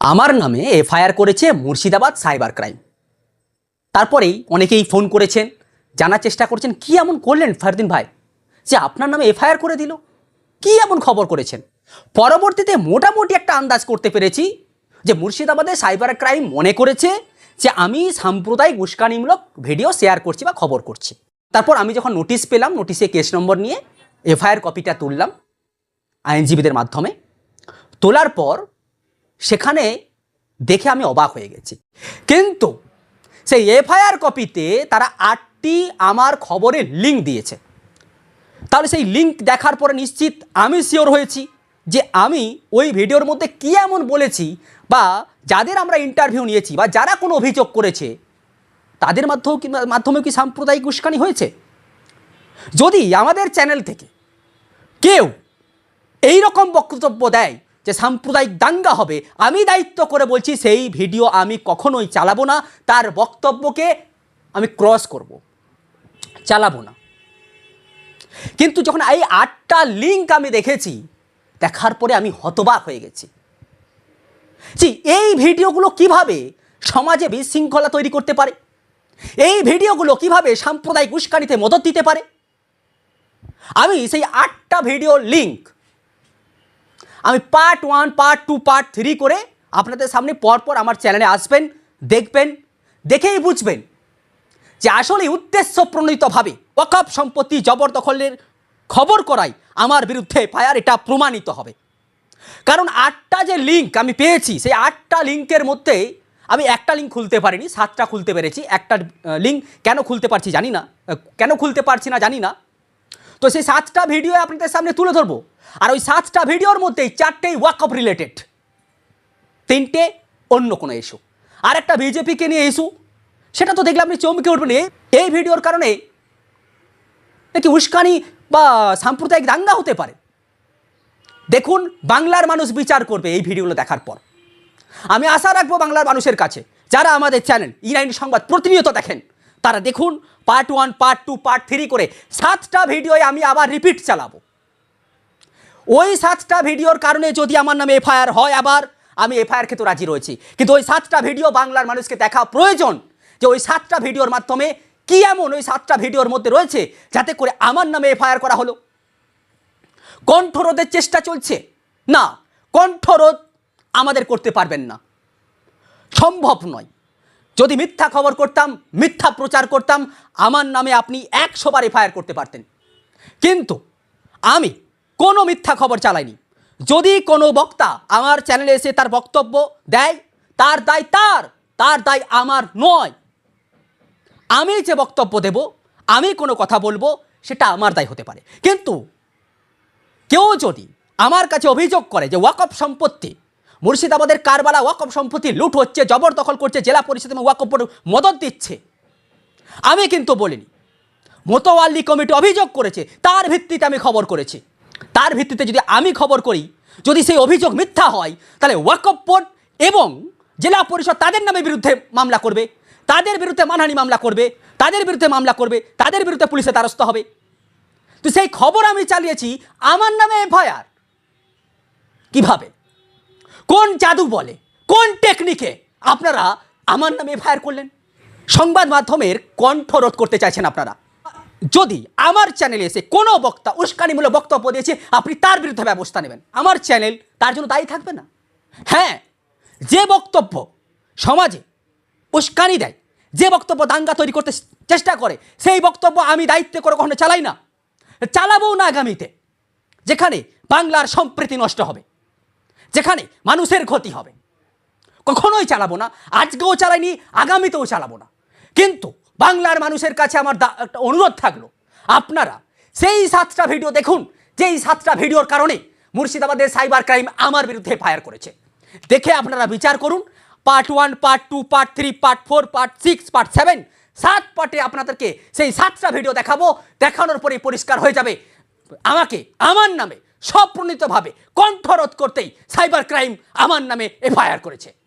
আমার নামে এফআইআর করেছে মুর্শিদাবাদ সাইবার ক্রাইম। তারপরেই অনেকেই ফোন করেছেন, জানার চেষ্টা করছেন, কি এমন করলেন ফারদিন ভাই? যে আপনার নামে এফআইআর করে দিল? কি এমন খবর করেছেন? পরবর্তীতে মোটামুটি একটা আন্দাজ করতে পেরেছি যে মুর্শিদাবাদে সাইবার ক্রাইম মনে করেছে যে আমি সাম্প্রদায়িক উস্কানিমূলক ভিডিও শেয়ার করছি বা খবর করছি। তারপর আমি যখন নোটিশ পেলাম, নোটিশে কেস নম্বর নিয়ে এফআইআর কপিটা তুললাম আইনজীবীদের মাধ্যমে। তোলার পর সেখানে দেখে আমি অবাক হয়ে গেছি। কিন্তু সেই এফআইআর কপিতে তারা আটটি আমার খবরের লিঙ্ক দিয়েছে। তাহলে সেই লিঙ্ক দেখার পরে নিশ্চিত আমি শিওর হয়েছি যে আমি ওই ভিডিওর মধ্যে কী এমন বলেছি বা যাদের আমরা ইন্টারভিউ নিয়েছি বা যারা কোনো অভিযোগ করেছে, তাদের মাধ্যমেও কি মাধ্যমেও কি সাম্প্রদায়িক উস্কানি হয়েছে? যদি আমাদের চ্যানেল থেকে কেউ এই রকম বক্তব্য দেয় যে সাম্প্রদায়িক দাঙ্গা হবে, আমি দায়িত্ব করে বলছি, সেই ভিডিও আমি কখনোই চালাবো না, তার বক্তব্যকে আমি ক্রস করব, চালাবো না। কিন্তু যখন এই আটটা লিঙ্ক আমি দেখেছি, দেখার পরে আমি হতবাক হয়ে গেছি। জি এই ভিডিওগুলো কীভাবে সমাজে বিশৃঙ্খলা তৈরি করতে পারে? এই ভিডিওগুলো কীভাবে সাম্প্রদায়িক উস্কানিতে মদত দিতে পারে? আমি সেই আটটা ভিডিও লিঙ্ক আমি part one part two part three করে আপনাদের সামনে পরপর আমার চ্যানেলে আসবেন, দেখবেন, দেখেই বুঝবেন যে আসলে উদ্দেশ্য প্রণীতভাবে ওয়াকফ সম্পত্তি জবরদখলের খবর করাই আমার বিরুদ্ধে ফায়ার এটা প্রমাণিত হবে। কারণ আটটা যে লিঙ্ক আমি পেয়েছি, সেই আটটা লিঙ্কের মধ্যে আমি একটা লিঙ্ক খুলতে পারিনি, সাতটা খুলতে পেরেছি, একটা লিঙ্ক কেন খুলতে পারছি জানি না কেন খুলতে পারছি না জানি না। তো সেই সাতটা ভিডিও আপনাদের সামনে তুলে ধরবো। আর ওই সাতটা ভিডিওর মধ্যেই চারটেই ওয়াকআপ রিলেটেড তিনটে অন্য কোনো ইস্যু আর একটা বিজেপিকে নিয়ে ইস্যু সেটা তো দেখলে আপনি চমকে উঠবেন। এই- ভিডিওর কারণে নাকি উস্কানি বা সাম্প্রদায়িক দাঙ্গা হতে পারে। দেখুন, বাংলার মানুষ বিচার করবে এই ভিডিওগুলো দেখার পর। আমি আশা রাখব বাংলার মানুষের কাছে, যারা আমাদের চ্যানেল ইরানি সংবাদ প্রতিনিয়ত দেখেন। তারা দেখুন part one part two part three করে সাতটা ভিডিওয় আমি আবার রিপিট চালাবো। ওই সাতটা ভিডিওর কারণে যদি আমার নামে এফআইআর হয় আবার, আমি এফআইআর খেতে রাজি রয়েছি। কিন্তু ওই সাতটা ভিডিও বাংলার মানুষকে দেখা প্রয়োজন যে ওই সাতটা ভিডিওর মাধ্যমে কি এমন ওই সাতটা ভিডিওর মধ্যে রয়েছে যাতে করে আমার নামে এফআইআর করা হলো। কণ্ঠরোধের চেষ্টা চলছে। না, কণ্ঠরোধ আমাদের করতে পারবেন না। সম্ভব নয়। যদি মিথ্যা খবর করতাম, মিথ্যা প্রচার করতাম, আমার নামে আপনি একশো বার এফআইআর করতে পারতেন। কিন্তু আমি কোনো মিথ্যা খবর চালাইনি। যদি কোনো বক্তা আমার চ্যানেলে এসে তার বক্তব্য দেয়, তার দায় তার তার দায় আমার নয়। আমি যে বক্তব্য দেব, আমি কোনো কথা বলব, সেটা আমার দায় হতে পারে। কিন্তু কেউ যদি আমার কাছে অভিযোগ করে যে ওয়াকফ সম্পত্তি মুর্শিদাবাদের কারবালা ওয়াকফ সম্পত্তি লুট হচ্ছে জবরদখল করছে, জেলা পরিষদ এবং ওয়াকফ বোর্ড মদত দিচ্ছে। আমি কিন্তু বলিনি, মোতোয়াল্লি কমিটি অভিযোগ করেছে, তার ভিত্তিতে আমি খবর করেছি। তার ভিত্তিতে যদি আমি খবর করি, যদি সেই অভিযোগ মিথ্যা হয়, তাহলে ওয়াকফ বোর্ড এবং জেলা পরিষদ তাদের নামে বিরুদ্ধে মামলা করবে, তাদের বিরুদ্ধে মানহানি মামলা করবে, তাদের বিরুদ্ধে মামলা করবে, তাদের বিরুদ্ধে পুলিশে দ্বারস্থ হবে। তো সেই খবর আমি চালিয়েছি আমার নামে এফআইআর। কীভাবে? কোন জাদু বলে? কোন টেকনিকে আপনারা আমার নামে এফআইআর করলেন। সংবাদ মাধ্যমের কণ্ঠরোধ করতে চাইছেন আপনারা। যদি আমার চ্যানেলে এসে কোনো বক্তা উস্কানিমূলক বক্তব্য দিয়েছে, আপনি তার বিরুদ্ধে ব্যবস্থা নেবেন। আমার চ্যানেল তার জন্য দায়ী থাকবে না। হ্যাঁ যে বক্তব্য সমাজে উস্কানি দেয়, যে বক্তব্য দাঙ্গা তৈরি করতে চেষ্টা করে, সেই বক্তব্য আমি দায়িত্ব করে কখনো চালাই না। চালাবো না আগামীতে, যেখানে বাংলার সম্প্রীতি নষ্ট হবে। যেখানে মানুষের ক্ষতি হবে। কখনোই চালাবো না। আজকেও চালাইনি, আগামীতেও চালাবো না। কিন্তু বাংলার মানুষের কাছে আমার একটা অনুরোধ থাকল। আপনারা সেই সাতটা ভিডিও দেখুন, যেই সাতটা ভিডিওর কারণে মুর্শিদাবাদের সাইবার ক্রাইম আমার বিরুদ্ধে ফায়ার করেছে। দেখে আপনারা বিচার করুন। Part one part two part three part four part six part seven সাত পার্টে আপনাদেরকে সেই সাতটা ভিডিও দেখাবো। দেখানোর পরে পরিষ্কার হয়ে যাবে। আমাকে, আমার নামে সপ্রণীতভাবে কণ্ঠরোধ করতেই সাইবার ক্রাইম আমার নামে এফআইআর করেছে।